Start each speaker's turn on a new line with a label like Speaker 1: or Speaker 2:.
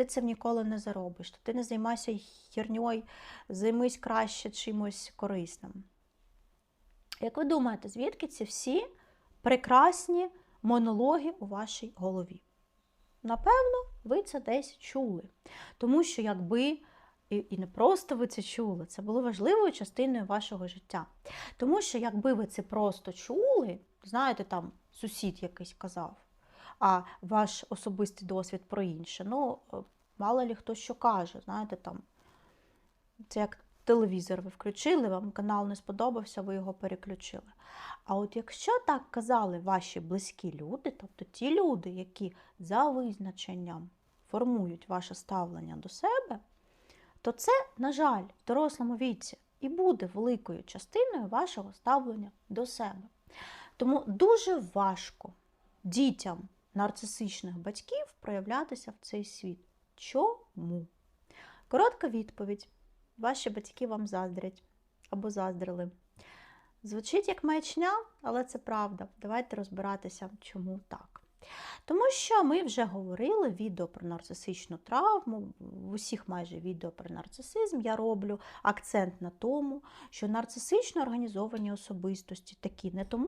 Speaker 1: ти цим ніколи не заробиш, то ти не займайся херньою, займись краще чимось корисним. Як ви думаєте, звідки ці всі прекрасні монологи у вашій голові? Напевно, ви це десь чули. Тому що якби, і, і не просто ви це чули, це було важливою частиною вашого життя. Тому що якби ви це просто чули, знаєте, там сусід якийсь казав, а ваш особистий досвід про інше, ну, е, мало лі хто що каже, знаєте, там, це як телевізор ви включили, вам канал не сподобався, ви його переключили. А от якщо так казали ваші близькі люди, тобто ті люди, які за визначенням формують ваше ставлення до себе, то це, на жаль, в дорослому віці і буде великою частиною вашого ставлення до себе. Тому дуже важко дітям нарцисичних батьків проявлятися в цей світ. Чому? Коротка відповідь. Ваші батьки вам заздрять або заздрили. Звучить як маячня, але це правда. Давайте розбиратися, чому так. Тому що ми вже говорили відео про нарцисичну травму, в усіх майже відео про нарцисизм я роблю акцент на тому, що нарцисично організовані особистості такі не тому,